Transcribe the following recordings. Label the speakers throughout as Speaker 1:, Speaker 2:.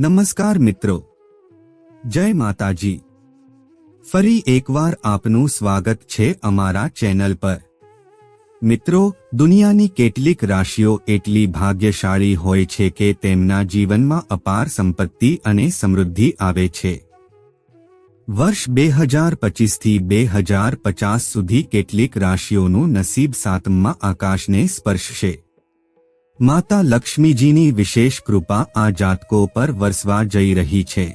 Speaker 1: નમસ્કાર મિત્રો. જય માતાજી. ફરી એકવાર આપનું સ્વાગત છે અમારા ચેનલ પર. મિત્રો, દુનિયાની કેટલીક રાશિઓ એટલી ભાગ્યશાળી હોય છે કે તેમના જીવનમાં અપાર સંપત્તિ અને સમૃદ્ધિ આવે છે. વર્ષ બે હજાર પચીસથી બે હજાર પચાસ સુધી કેટલીક રાશિઓનું નસીબ સાતમમાં આકાશને સ્પર્શશે. માતા લક્ષ્મીજીની વિશેષ કૃપા આ જાતકો પર વરસવા જઈ રહી છે.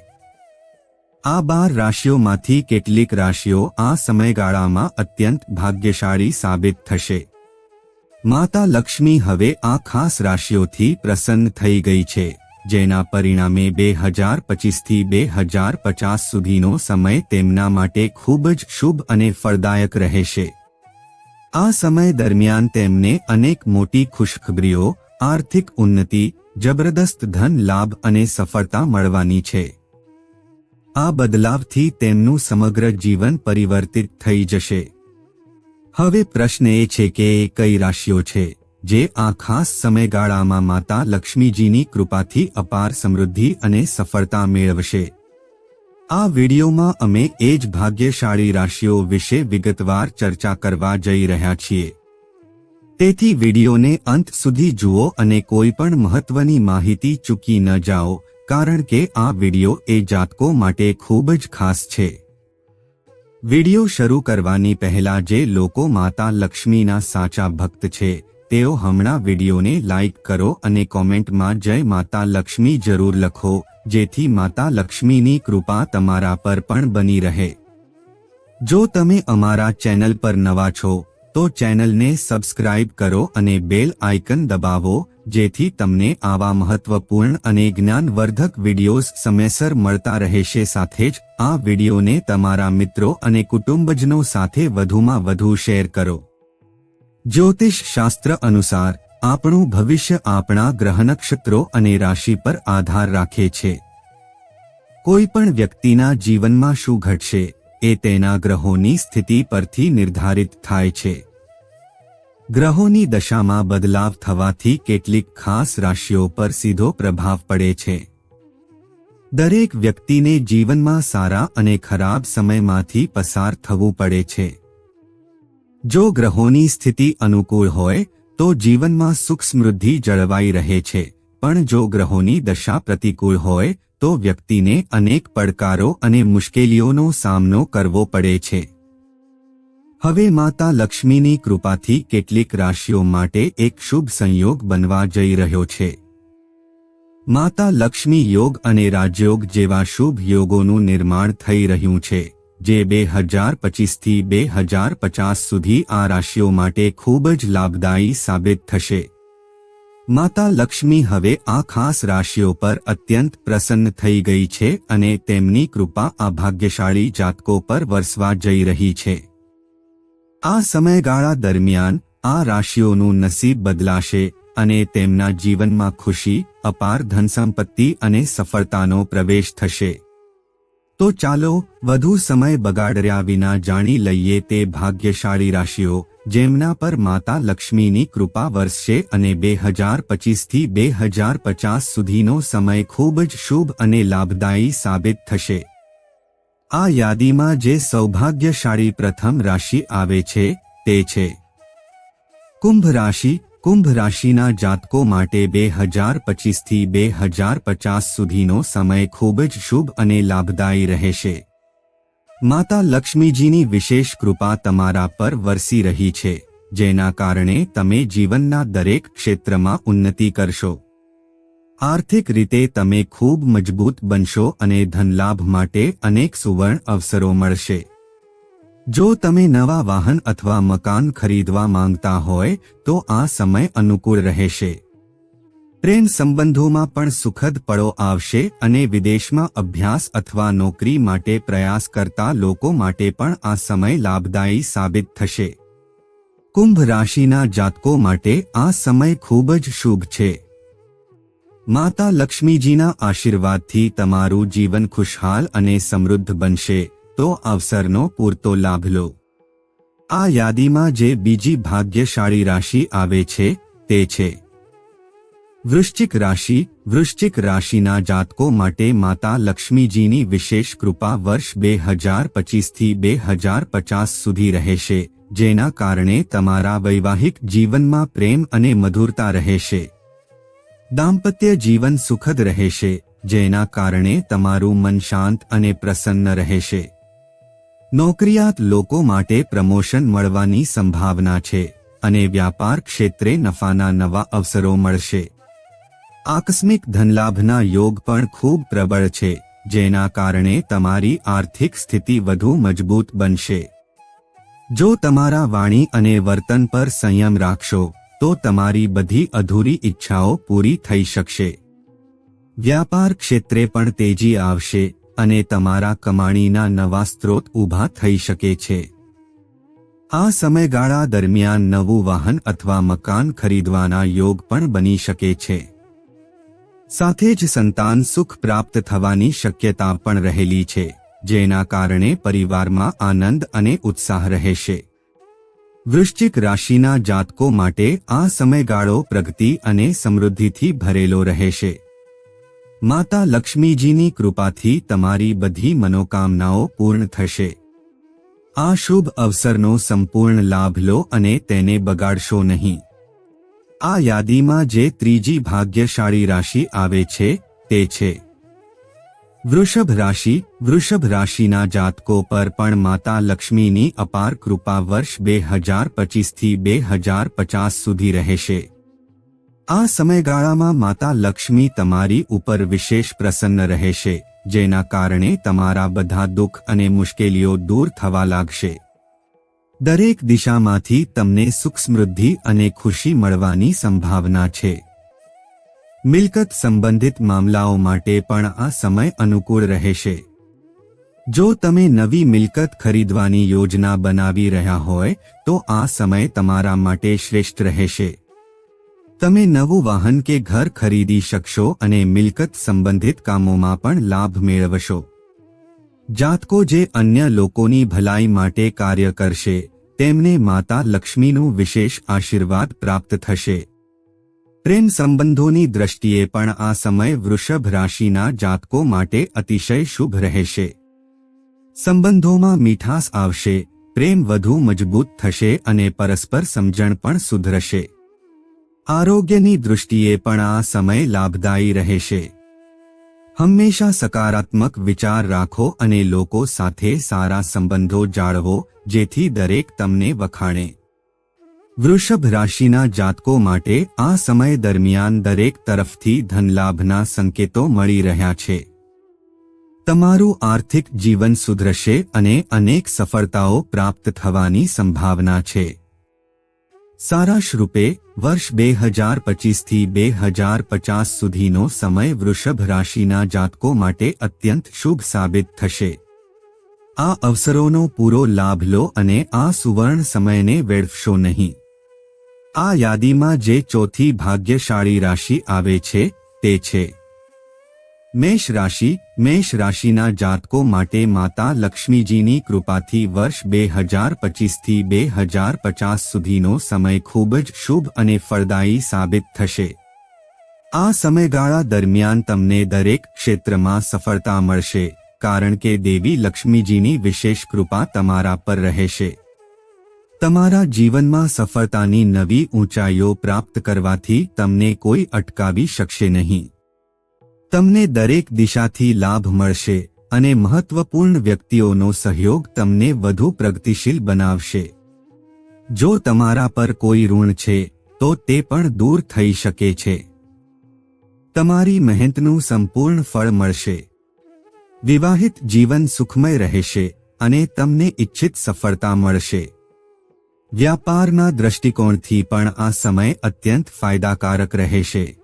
Speaker 1: આ બાર રાશિઓમાંથી કેટલીક રાશિઓ આ સમયગાળામાં અત્યંત ભાગ્યશાળી સાબિત થશે. માતા લક્ષ્મી હવે આ ખાસ રાશિઓથી પ્રસન્ન થઈ ગઈ છે, જેના પરિણામે બે હજાર પચીસથી બે હજાર પચાસ સુધીનો સમય તેમના માટે ખૂબ જ શુભ અને ફળદાયક રહેશે. આ સમય દરમિયાન તેમને અનેક મોટી ખુશખબરીઓ આર્થિક ઉન્નતિ, જબરદસ્ત ધન લાભ અને સફળતા મળવાની છે. આ બદલાવથી તેમનું સમગ્ર જીવન પરિવર્તિત થઈ જશે. હવે પ્રશ્ન એ છે કે એ કઈ રાશિઓ છે, જે આ ખાસ સમયગાળામાં માતા લક્ષ્મીજીની કૃપાથી અપાર સમૃદ્ધિ અને સફળતા મેળવશે. આ વિડીયોમાં અમે એ જ ભાગ્યશાળી રાશિઓ વિશે વિગતવાર ચર્ચા કરવા જઈ રહ્યા છીએ. તેથી વિડીયોને અંત સુધી જુઓ અને કોઈ પણ મહત્વની માહિતી ચૂકી ન જાઓ, કારણ કે આ વીડિયો એ જાતકો માટે ખૂબ જ ખાસ છે. વીડિયો શરૂ કરવાની પહેલા જે લોકો માતા લક્ષ્મીના સાચા ભક્ત છે, તેઓ હમણાં વિડીયોને લાઇક કરો અને કોમેન્ટમાં જય માતા લક્ષ્મી જરૂર લખો, જેથી માતા લક્ષ્મીની કૃપા તમારા પર પણ બની રહે. જો તમે અમારા ચેનલ પર નવા છો તો ચેનલને સબસ્ક્રાઇબ કરો અને બેલ આઇકન દબાવો, જેથી તમને આવા મહત્વપૂર્ણ અને જ્ઞાનવર્ધક વિડિયોઝ સમયસર મળતા રહેશે. સાથે જ, આ વિડિયોને તમારા મિત્રો અને કુટુંબજનો સાથે વધુમાં વધુ શેર કરો. જ્યોતિષ શાસ્ત્ર અનુસાર, આપણું ભવિષ્ય આપણા ગ્રહ નક્ષત્રો અને રાશિ પર આધાર રાખે છે. કોઈ પણ વ્યક્તિના જીવનમાં શું ઘટશે એ તેના ગ્રહોની સ્થિતિ પરથી નિર્ધારિત થાય છે. ગ્રહોની દશામાં બદલાવ થવાથી કેટલીક ખાસ રાશિઓ પર સીધો પ્રભાવ પડે છે. દરેક વ્યક્તિને જીવનમાં સારા અને ખરાબ સમયમાંથી પસાર થવું પડે છે. જો ગ્રહોની સ્થિતિ અનુકૂળ હોય, તો જીવનમાં સુખ સમૃદ્ધિ જળવાઈ રહે છે. પણ જો ગ્રહોની દશા પ્રતિકૂળ હોય, તો વ્યક્તિને અનેક પડકારો અને મુશ્કેલીઓનો સામનો કરવો પડે છે. હવે માતા લક્ષ્મીની કૃપાથી કેટલીક રાશિઓ માટે એક શુભ સંયોગ બનવા જઈ રહ્યો છે. માતા લક્ષ્મી યોગ અને રાજયોગ જેવા શુભ યોગોનું નિર્માણ થઈ રહ્યું છે, જે બે હજાર પચીસથી બે હજાર પચાસ સુધી આ રાશિઓ માટે ખૂબ જ લાભદાયી સાબિત થશે. માતા લક્ષ્મી હવે આ ખાસ રાશિઓ પર અત્યંત પ્રસન્ન થઈ ગઈ છે અને તેમની કૃપા આ ભાગ્યશાળી જાતકો પર વરસવા જઈ રહી છે. આ સમયગાળા દરમિયાન આ રાશિઓનું નસીબ બદલાશે અને તેમના જીવનમાં ખુશી, અપાર ધનસંપત્તિ અને સફળતાનો પ્રવેશ થશે. તો ચાલો વધુ સમય બગાડ્યા વિના જાણી લઈએ તે ભાગ્યશાળી રાશિઓ, જેમના પર માતા લક્ષ્મીની કૃપા વરસશે અને બે હજાર પચીસથી બે હજાર પચાસ સુધીનો સમય ખૂબ જ શુભ અને લાભદાયી સાબિત થશે. આ યાદીમાં જે સૌભાગ્યશાળી પ્રથમ રાશિ આવે છે, તે છે. કુંભ રાશિ કુંભ રાશિના જાતકો માટે બે હજાર પચીસથી બે હજાર પચાસ સુધીનો સમય ખૂબ જ શુભ અને લાભદાયી રહેશે. માતા લક્ષ્મીજીની વિશેષ કૃપા તમારા પર વરસી રહી છે, જેના કારણે તમે જીવનના દરેક ક્ષેત્રમાં ઉન્નતિ કરશો. આર્થિક રીતે તમે ખૂબ મજબૂત બનશો અને ધનલાભ માટે અનેક સુવર્ણ અવસરો મળશે. જો તમે નવા વાહન અથવા મકાન ખરીદવા માંગતા હોય, તો આ સમય અનુકૂળ રહેશે. પ્રેમ સંબંધોમાં પણ સુખદ પળો આવશે અને વિદેશમાં અભ્યાસ અથવા નોકરી માટે પ્રયાસ કરતા લોકો માટે પણ આ સમય લાભદાયી સાબિત થશે. કુંભ રાશિના જાતકો માટે આ સમય ખૂબ જ શુભ છે. માતા લક્ષ્મીજીના આશીર્વાદથી તમારું જીવન ખુશહાલ અને સમૃદ્ધ બનશે. તો અવસરનો પૂરતો લાભ લો. આ યાદીમાં જે બીજી ભાગ્યશાળી રાશિ આવે છે, તે છે. વૃશ્ચિક રાશિ, વૃશ્ચિક રાશિના જાતકો માટે માતા લક્ષ્મીજીની વિશેષ કૃપા વર્ષ બે હજાર પચીસથી બે હજાર પચાસ સુધી રહેશે, જેના કારણે તમારા વૈવાહિક જીવનમાં પ્રેમ અને મધુરતા રહેશે. દાંપત્ય જીવન સુખદ રહેશે, જેના કારણે તમારું મન શાંત અને પ્રસન્ન રહેશે. નોકરિયાત લોકો માટે પ્રમોશન મળવાની સંભાવના છે અને વ્યાપાર ક્ષેત્રે નફાના નવા અવસરો મળશે. આકસ્મિક ધનલાભના યોગ પણ ખૂબ પ્રબળ છે, જેના કારણે તમારી આર્થિક સ્થિતિ વધુ મજબૂત બનશે. જો તમારા વાણી અને વર્તન પર સંયમ રાખશો, તો તમારી બધી અધૂરી ઈચ્છાઓ પૂરી થઈ શકશે. વ્યાપાર ક્ષેત્રે પણ તેજી આવશે અને તમારા કમાણીના નવા સ્ત્રોત ઊભા થઈ શકે છે. આ સમયગાળા દરમિયાન નવું વાહન અથવા મકાન ખરીદવાના યોગ પણ બની શકે છે. સાથે જ સંતાન સુખ પ્રાપ્ત થવાની શક્યતા પણ રહેલી છે, જેના કારણે પરિવારમાં આનંદ અને ઉત્સાહ રહેશે. વૃશ્ચિક રાશિના જાતકો માટે આ સમયગાળો પ્રગતિ અને સમૃદ્ધિથી ભરેલો રહેશે. માતા લક્ષ્મીજીની કૃપાથી તમારી બધી મનોકામનાઓ પૂર્ણ થશે. આ શુભ અવસરનો સંપૂર્ણ લાભ લો અને તેને બગાડશો નહીં. આ યાદીમાં જે ત્રીજી ભાગ્યશાળી રાશિ આવે છે, તે છે. વૃષભ રાશિ, વૃષભ રાશિના જાતકો પર પણ માતા લક્ષ્મીની અપાર કૃપા વર્ષ બે હજાર પચીસથી બે હજાર પચાસ સુધી રહેશે. આ સમયગાળામાં માતા લક્ષ્મી તમારી ઉપર વિશેષ પ્રસન્ન રહેશે, જેના કારણે તમારા બધા દુઃખ અને મુશ્કેલીઓ દૂર થવા લાગશે. દરેક દિશામાંથી તમને સુખ સમૃદ્ધિ અને ખુશી મળવાની સંભાવના છે. મિલકત સંબંધિત મામલાઓ માટે પણ આ સમય અનુકૂળ રહેશે. જો તમે નવી મિલકત ખરીદવાની યોજના બનાવી રહ્યા હોય, તો આ સમય તમારા માટે શ્રેષ્ઠ રહેશે. તમે નવું વાહન કે ઘર ખરીદી શકશો અને મિલકત સંબંધિત કામોમાં પણ લાભ મેળવશો. જાતકો જે અન્ય લોકોની ભલાઈ માટે કાર્ય કરશે, તેમને માતા લક્ષ્મીનું વિશેષ આશીર્વાદ પ્રાપ્ત થશે. પ્રેમ સંબંધોની દ્રષ્ટિએ પણ આ સમય વૃષભ રાશિના જાતકો માટે અતિશય શુભ રહેશે. સંબંધોમાં મીઠાસ આવશે, પ્રેમ વધુ મજબૂત થશે અને પરસ્પર સમજણ પણ સુધરશે. આરોગ્યની દૃષ્ટિએ પણ આ સમય લાભદાયી રહેશે. હંમેશા સકારાત્મક વિચાર રાખો અને લોકો સાથે સારા સંબંધો જાળવો, જેથી દરેક તમને વખાણે. વૃષભ રાશિના જાતકો માટે આ સમય દરમિયાન દરેક તરફથી ધનલાભના સંકેતો મળી રહ્યા છે. તમારું આર્થિક જીવન સુધરશે અને અનેક સફળતાઓ પ્રાપ્ત થવાની સંભાવના છે. સારાંશ રૂપે વર્ષ બે હજાર પચીસથી બે હજાર પચાસ સુધીનો સમય વૃષભ રાશિના જાતકો માટે અત્યંત શુભ સાબિત થશે. આ અવસરોનો પૂરો લાભ લો અને આ સુવર્ણ સમયને વેડફશો નહીં. આ યાદીમાં જે ચોથી ભાગ્યશાળી રાશિ આવે છે, તે છે. મેષ રાશિ, મેષ રાશિના જાતકો માટે માતા લક્ષ્મીજીની કૃપાથી વર્ષ બે હજાર પચીસથી બે હજાર પચાસ સુધીનો સમય ખૂબ જ શુભ અને ફળદાયી સાબિત થશે. આ સમયગાળા દરમિયાન તમને દરેક ક્ષેત્રમાં સફળતા મળશે, કારણ કે દેવી લક્ષ્મીજીની વિશેષ કૃપા તમારા પર રહેશે. તમારા જીવનમાં સફળતાની નવી ઊંચાઈઓ પ્રાપ્ત કરવાથી તમને કોઈ અટકાવી શકશે નહીં. તમને દરેક દિશાથી લાભ મળશે અને મહત્વપૂર્ણ વ્યક્તિઓનો સહયોગ તમને વધુ પ્રગતિશીલ બનાવશે. જો તમારા પર કોઈ ઋણ છે, તો તે પણ દૂર થઈ શકે છે. તમારી મહેનતનું સંપૂર્ણ ફળ મળશે. વિવાહિત જીવન સુખમય રહેશે અને તમને ઇચ્છિત સફળતા મળશે. વ્યાપારના દૃષ્ટિકોણથી પણ આ સમય અત્યંત ફાયદાકારક રહેશે.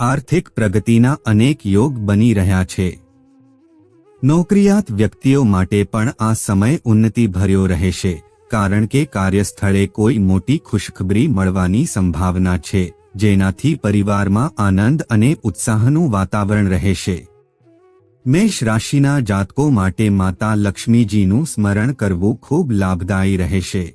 Speaker 1: આર્થિક પ્રગતિના અનેક યોગ બની રહ્યા છે. નોકરિયાત વ્યક્તિઓ માટે પણ આ સમય ઉન્નતિ ભર્યો રહેશે, કારણ કે કાર્યસ્થળે કોઈ મોટી ખુશખબરી મળવાની સંભાવના છે, જેનાથી પરિવારમાં આનંદ અને ઉત્સાહનું વાતાવરણ રહેશે. મેષ રાશિના જાતકો માટે માતા લક્ષ્મીજીનું સ્મરણ કરવું ખૂબ લાભદાયી રહેશે.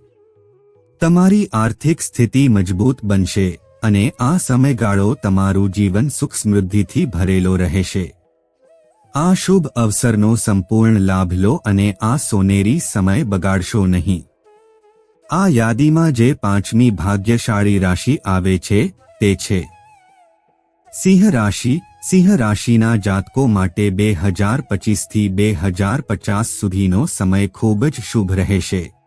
Speaker 1: તમારી આર્થિક સ્થિતિ મજબૂત બનશે અને આ સમયગાળો તમારું જીવન સુખ સમૃદ્ધિથી ભરેલો રહેશે. આ શુભ અવસરનો સંપૂર્ણ લાભ લો અને આ સોનેરી સમય બગાડશો નહીં. આ યાદીમાં જે પાંચમી ભાગ્યશાળી રાશિ આવે છે, તે છે. સિંહ રાશિ, સિંહ રાશિના જાતકો માટે બે હજાર પચીસથી બે હજાર પચાસ સુધીનો સમય ખૂબ જ શુભ રહેશે.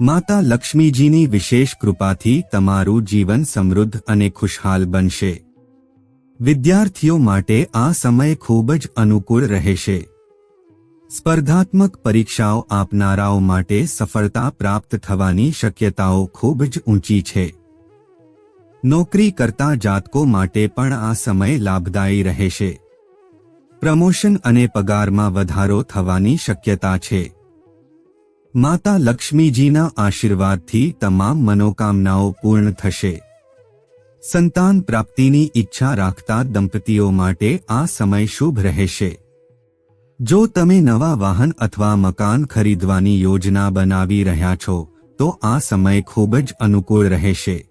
Speaker 1: માતા લક્ષ્મીજીની વિશેષ કૃપાથી તમારું જીવન સમૃદ્ધ અને ખુશહાલ બનશે. વિદ્યાર્થીઓ માટે આ સમય ખૂબ જ અનુકૂળ રહેશે. સ્પર્ધાત્મક પરીક્ષાઓ આપનારાઓ માટે સફળતા પ્રાપ્ત થવાની શક્યતાઓ ખૂબ જ ઊંચી છે. નોકરી કરતા જાતકો માટે પણ આ સમય લાભદાયી રહેશે. પ્રમોશન અને પગારમાં વધારો થવાની શક્યતા છે. માતા લક્ષ્મીજીના આશીર્વાદથી તમામ મનોકામનાઓ પૂર્ણ થશે. સંતાન પ્રાપ્તિની ઈચ્છા રાખતા દંપતીઓ માટે આ સમય શુભ રહેશે. જો તમે નવા વાહન અથવા મકાન ખરીદવાની યોજના બનાવી રહ્યા છો, તો આ સમય ખૂબ જ અનુકૂળ રહેશે.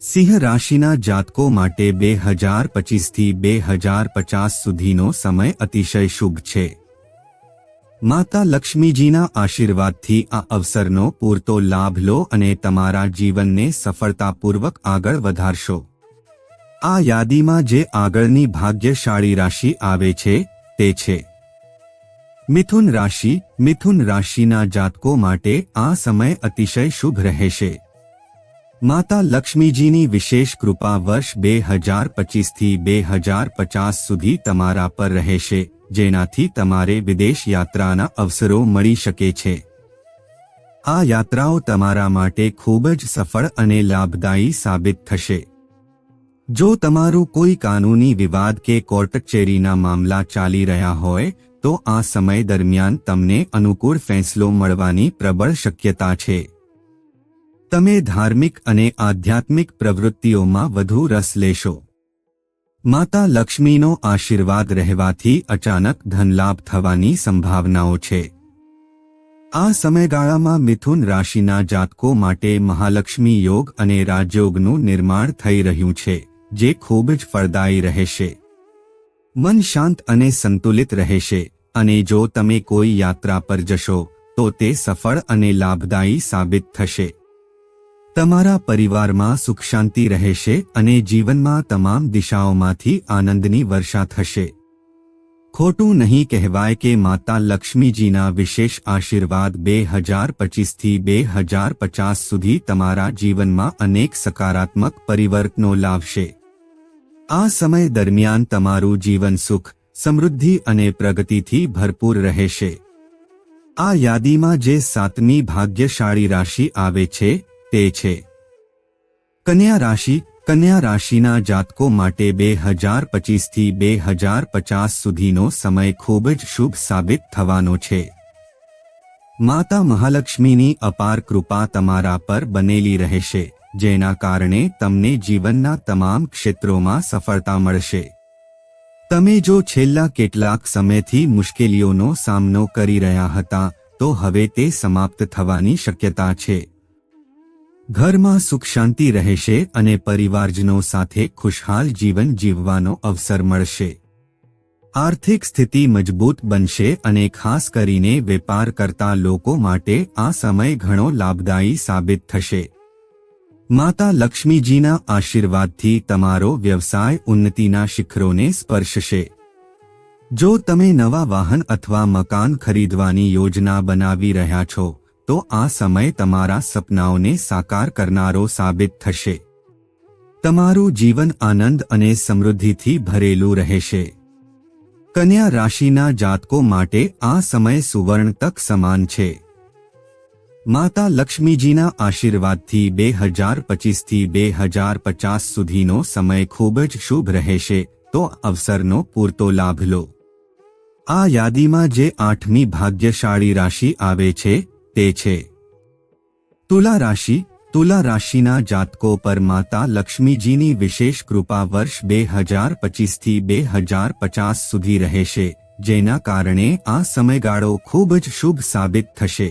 Speaker 1: સિંહ રાશિના જાતકો માટે બે હજાર પચીસથી બે હજાર પચાસ સુધીનો સમય અતિશય શુભ છે. માતા લક્ષ્મીજીના આશીર્વાદથી આ અવસરનો પૂરતો લાભ લો અને તમારા જીવનને સફળતાપૂર્વક આગળ વધારશો. આ યાદીમાં જે આગળની ભાગ્યશાળી રાશિ આવે છે, તે છે. મિથુન રાશિ, મિથુન રાશિના જાતકો માટે આ સમય અતિશય શુભ રહેશે. માતા લક્ષ્મીજીની વિશેષ કૃપા વર્ષ બે હજાર પચીસથી બે હજાર પચાસ સુધી તમારા પર રહેશે. જેનાથી તમારે વિદેશ યાત્રાના અવસરો મળી શકે છે. આ યાત્રાઓ તમારા માટે ખૂબ જ સફળ અને લાભદાયી સાબિત થશે. જો તમારું કોઈ કાનૂની વિવાદ કે કોર્ટ કચેરીના મામલા ચાલી રહ્યા હોય, તો આ સમય દરમિયાન તમને અનુકૂળ ફેંસલો મળવાની પ્રબળ શક્યતા છે. તમે ધાર્મિક અને આધ્યાત્મિક પ્રવૃત્તિઓમાં વધુ રસ લેશો. માતા લક્ષ્મીનો આશીર્વાદ રહેવાથી અચાનક ધનલાભ થવાની સંભાવનાઓ છે. આ સમયગાળામાં મિથુન રાશિના જાતકો માટે મહાલક્ષ્મી યોગ અને રાજયોગનું નિર્માણ થઈ રહ્યું છે, જે ખૂબ જ ફળદાયી રહેશે. મન શાંત અને સંતુલિત રહેશે, અને જો તમે કોઈ યાત્રા પર જશો, તો તે સફળ અને લાભદાયી સાબિત થશે. તમારા પરિવારમાં સુખ શાંતિ રહેશે અને જીવનમાં તમામ દિશાઓમાંથી આનંદની વર્ષા થશે. ખોટું નહીં કહેવાય કે માતા લક્ષ્મીજીના વિશેષ આશીર્વાદ બે હજાર પચીસથી બે હજાર પચાસ સુધી તમારા જીવનમાં અનેક સકારાત્મક પરિવર્તનો લાવશે. આ સમય દરમિયાન તમારું જીવન સુખ, સમૃદ્ધિ અને પ્રગતિથી ભરપૂર રહેશે. આ યાદીમાં જે સાતમી ભાગ્યશાળી રાશિ આવે છે તે છે. કન્યા રાશિ, કન્યા રાશિના જાતકો માટે બે હજાર પચીસથી બે હજાર પચાસ સુધીનો સમય ખૂબ જ શુભ સાબિત થવાનો છે. માતા મહાલક્ષ્મીની અપાર કૃપા તમારા પર બનેલી રહેશે, જેના કારણે તમને જીવનના તમામ ક્ષેત્રોમાં સફળતા મળશે. તમે જો છેલ્લા કેટલાક સમયથી મુશ્કેલીઓનો સામનો કરી રહ્યા હતા, તો હવે તે સમાપ્ત થવાની શક્યતા છે. ઘરમાં સુખ શાંતિ રહેશે અને પરિવારજનો સાથે ખુશહાલ જીવન જીવવાનો અવસર મળશે. આર્થિક સ્થિતિ મજબૂત બનશે અને ખાસ કરીને વેપાર કરતા લોકો માટે આ સમય ઘણો લાભદાયી સાબિત થશે. માતા લક્ષ્મીજીના આશીર્વાદથી તમારો વ્યવસાય ઉન્નતિના શિખરોને સ્પર્શશે. જો તમે નવા વાહન અથવા મકાન ખરીદવાની યોજના બનાવી રહ્યા છો તો આ સમય તમારા સપનાઓને સાકાર કરનારો સાબિત થશે. તમારું જીવન આનંદ અને સમૃદ્ધિથી ભરેલું રહેશે. કન્યા રાશિના જાતકો માટે આ સમય સુવર્ણ તક સમાન છે. માતા લક્ષ્મીજીના આશીર્વાદથી બે હજાર પચીસથી બે હજાર પચાસ સુધીનો સમય ખૂબ જ શુભ રહેશે, તો અવસરનો પૂરતો લાભ લો. આ યાદીમાં જે આઠમી ભાગ્યશાળી રાશિ આવે છે તે છે. તુલા રાશિ, તુલા રાશિના જાતકો પર માતા લક્ષ્મીજીની વિશેષ કૃપા વર્ષ બે હજાર પચીસથી બે હજાર પચાસ સુધી રહેશે, જેના કારણે આ સમયગાળો ખૂબ જ શુભ સાબિત થશે.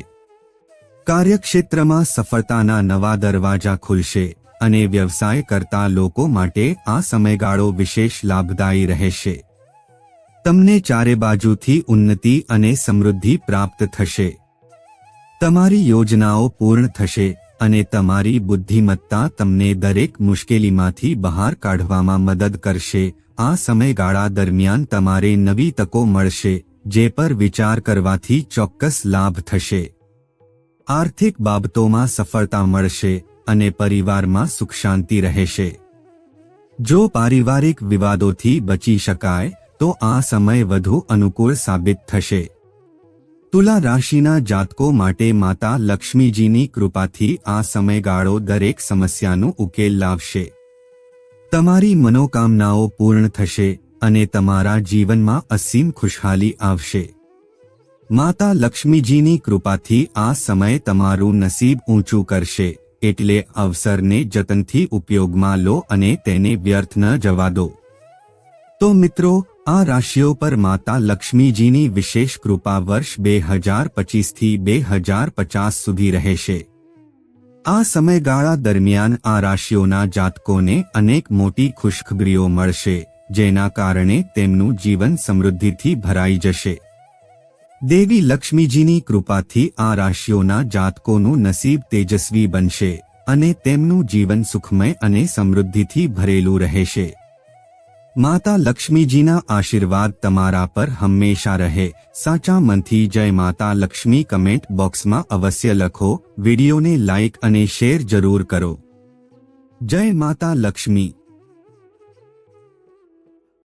Speaker 1: કાર્યક્ષેત્રમાં સફળતાના નવા દરવાજા ખુલશે અને વ્યવસાય કરતા લોકો માટે આ સમયગાળો વિશેષ લાભદાયી રહેશે. તમને ચારે બાજુથી ઉન્નતિ અને સમૃદ્ધિ પ્રાપ્ત થશે. તમારી યોજનાઓ પૂર્ણ થશે અને તમારી બુદ્ધિમત્તા તમને દરેક મુશ્કેલીમાંથી બહાર કાઢવામાં મદદ કરશે. આ સમયગાળા દરમિયાન તમારે નવી તકો મળશે, જે પર વિચાર કરવાથી ચોક્કસ લાભ થશે. આર્થિક બાબતોમાં સફળતા મળશે અને પરિવારમાં સુખ શાંતિ રહેશે. જો પારિવારિક વિવાદોથી બચી શકાય, તો આ સમય વધુ અનુકૂળ સાબિત થશે. તુલા રાશિના જાતકો માટે માતા લક્ષ્મીજીની કૃપાથી આ સમયગાળો દરેક સમસ્યાનું ઉકેલ લાવશે. તમારી મનોકામનાઓ પૂર્ણ થશે અને તમારા જીવનમાં અસીમ ખુશહાલી આવશે. માતા લક્ષ્મીજીની કૃપાથી આ સમય તમારું નસીબ ઊંચું કરશે, એટલે અવસરને જતનથી ઉપયોગમાં લો અને તેને વ્યર્થ ન જવા દો. તો મિત્રો આ રાશિઓ પર માતા લક્ષ્મીજીની વિશેષ કૃપા વર્ષ બે હજાર પચીસથી બે હજાર પચાસ સુધી રહેશે. આ સમયગાળા દરમિયાન આ રાશિઓના જાતકોને અનેક મોટી ખુશખબરીઓ મળશે, જેના કારણે તેમનું જીવન સમૃદ્ધિથી ભરાઈ જશે. દેવી લક્ષ્મીજીની કૃપાથી આ રાશિઓના જાતકોનું નસીબ તેજસ્વી બનશે અને તેમનું જીવન સુખમય અને સમૃદ્ધિથી ભરેલું રહેશે. માતા લક્ષ્મીજીના આશીર્વાદ તમારા પર હંમેશા રહે. સાચા મનથી જય માતા લક્ષ્મી કમેન્ટ બોક્સમાં અવશ્ય લખો, વિડીયોને લાઇક અને શેર જરૂર કરો. જય માતા લક્ષ્મી.